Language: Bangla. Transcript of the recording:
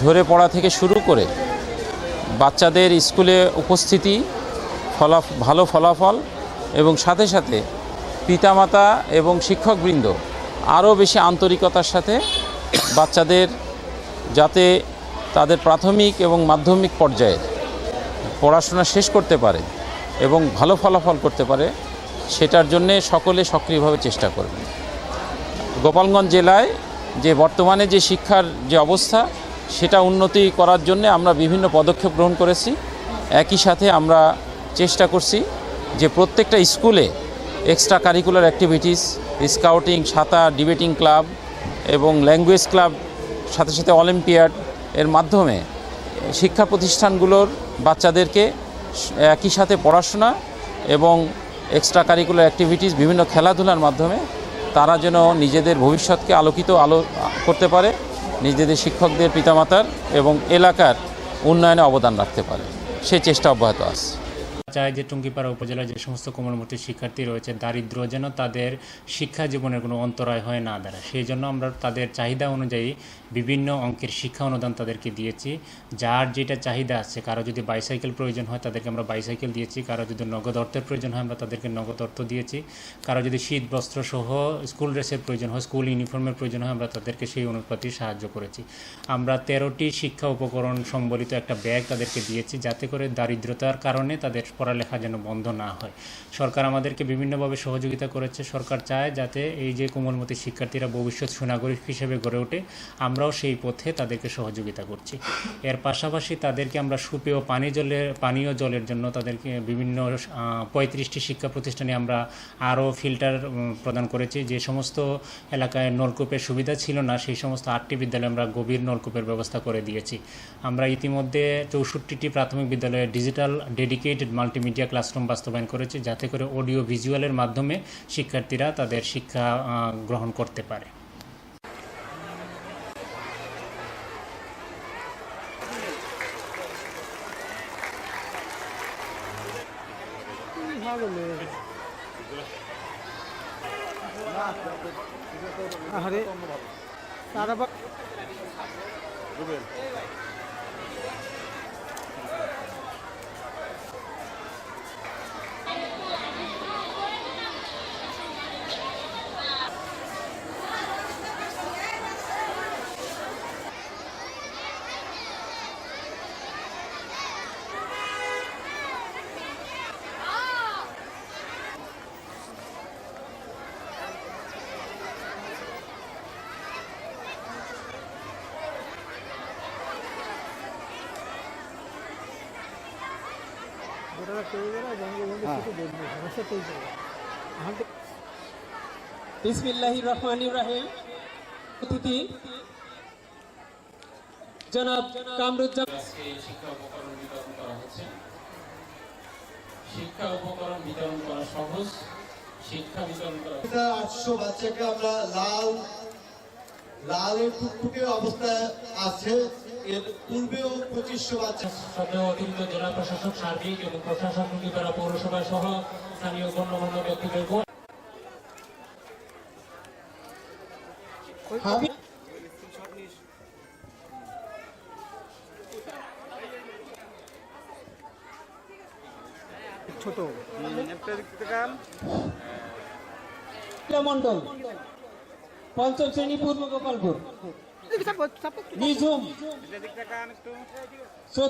ঝরে পড়া থেকে শুরু করে বাচ্চাদের স্কুলে উপস্থিতি, ফলা ভালো ফলাফল এবং সাথে সাথে পিতামাতা এবং শিক্ষকবৃন্দ আরও বেশি আন্তরিকতার সাথে বাচ্চাদের যাতে তাদের প্রাথমিক এবং মাধ্যমিক পর্যায়ে পড়াশোনা শেষ করতে পারে এবং ভালো ফলাফল করতে পারে, সেটার জন্যে সকলে সক্রিয়ভাবে চেষ্টা করবেন। গোপালগঞ্জ জেলায় যে বর্তমানে যে শিক্ষার যে অবস্থা সেটা উন্নতি করার জন্য আমরা বিভিন্ন পদক্ষেপ গ্রহণ করেছি। একই সাথে আমরা চেষ্টা করছি যে প্রত্যেকটা স্কুলে এক্সট্রা কারিকুলার অ্যাক্টিভিটিস স্কাউটিং সাঁতার ডিবেটিং ক্লাব এবং ল্যাঙ্গুয়েজ ক্লাব সাথে সাথে অলিম্পিয়াড এর মাধ্যমে শিক্ষা প্রতিষ্ঠানগুলোর বাচ্চাদেরকে একই সাথে পড়াশোনা এবং এক্সট্রা কারিকুলার অ্যাক্টিভিটিস বিভিন্ন খেলাধুলার মাধ্যমে তারা যেন নিজেদের ভবিষ্যৎকে আলোকিত আলো করতে পারে। নিজেদের শিক্ষকদের পিতামাতার এবং এলাকার উন্নয়নে অবদান রাখতে পারে। সেই চেষ্টা অব্যাহত আছে। চাই যে টুঙ্গিপাড়া উপজেলায় যে সমস্ত কোমলমতি শিক্ষার্থী রয়েছে দারিদ্র যেন তাদের শিক্ষা জীবনের কোনো অন্তরায় হয়ে না দাঁড়ায়। সেই জন্য আমরা তাদের চাহিদা অনুযায়ী বিভিন্ন অঙ্কের শিক্ষা অনুদান তাদেরকে দিয়েছি। যার যেটা চাহিদা আছে, কারও যদি বাইসাইকেল প্রয়োজন হয় তাদেরকে আমরা বাইসাইকেল দিয়েছি, কারও যদি নগদ অর্থের প্রয়োজন হয় আমরা তাদেরকে নগদ অর্থ দিয়েছি। কারও যদি শীত, বস্ত্র সহ স্কুল ড্রেসের প্রয়োজন হয়, স্কুল ইউনিফর্মের প্রয়োজন হয়, আমরা তাদেরকে সেই অনুপাতে সাহায্য করেছি। আমরা তেরোটি শিক্ষা উপকরণ সম্বলিত একটা ব্যাগ তাদেরকে দিয়েছি, যাতে করে দারিদ্রতার কারণে তাদের পড়ালেখা যেন বন্ধ না হয়। সরকার আমাদেরকে বিভিন্নভাবে সহযোগিতা করেছে। সরকার চায় যাতে এই যে কোমলমতি শিক্ষার্থীরা ভবিষ্যৎ সুনাগরিক হিসেবে গড়ে ওঠে, আমরাও সেই পথে তাদেরকে সহযোগিতা করছি। এর পাশাপাশি তাদেরকে আমরা সুপেয় পানি জলের পানীয় জলের জন্য তাদেরকে বিভিন্ন পঁয়ত্রিশটি শিক্ষা প্রতিষ্ঠানে আমরা আরও ফিল্টার প্রদান করেছি। যে সমস্ত এলাকায় নলকূপের সুবিধা ছিল না, সেই সমস্ত আটটি বিদ্যালয়ে আমরা গভীর নলকূপের ব্যবস্থা করে দিয়েছি। আমরা ইতিমধ্যে চৌষট্টিটি প্রাথমিক বিদ্যালয়ে ডিজিটাল ডেডিকেটেড মাল্টিমিডিয়া ক্লাসরুম বাস্তবায়ন করেছে, যাতে করে অডিও ভিজুয়ালের মাধ্যমে শিক্ষার্থীরা তাদের শিক্ষা গ্রহণ করতে পারে। তারা বিসমিল্লাহির রহমানির রহিম। অতিথি জনাব কামরুজ্জামান শিক্ষা উপকরণ বিতরণ করা হচ্ছে। শিক্ষা উপকরণ বিতরণ করা সহজ শিক্ষা বিতরণ করা আটশো বাচ্চাকে আমরা লাল লালের টুকটুকে অবস্থায় আছে। এর পূর্বেও পঁচিশশো বাচ্চা সদ্য অতিরিক্ত জেলা প্রশাসক সার্বিক এবং প্রশাসন দ্বারা পৌরসভা সহ স্থানীয় গণ্যমান্য ব্যক্তিবর্গ ছোট। মন্ডল পঞ্চম শ্রেণি পূর্ব Gopalpur. Sabot, sabot. Nizum. So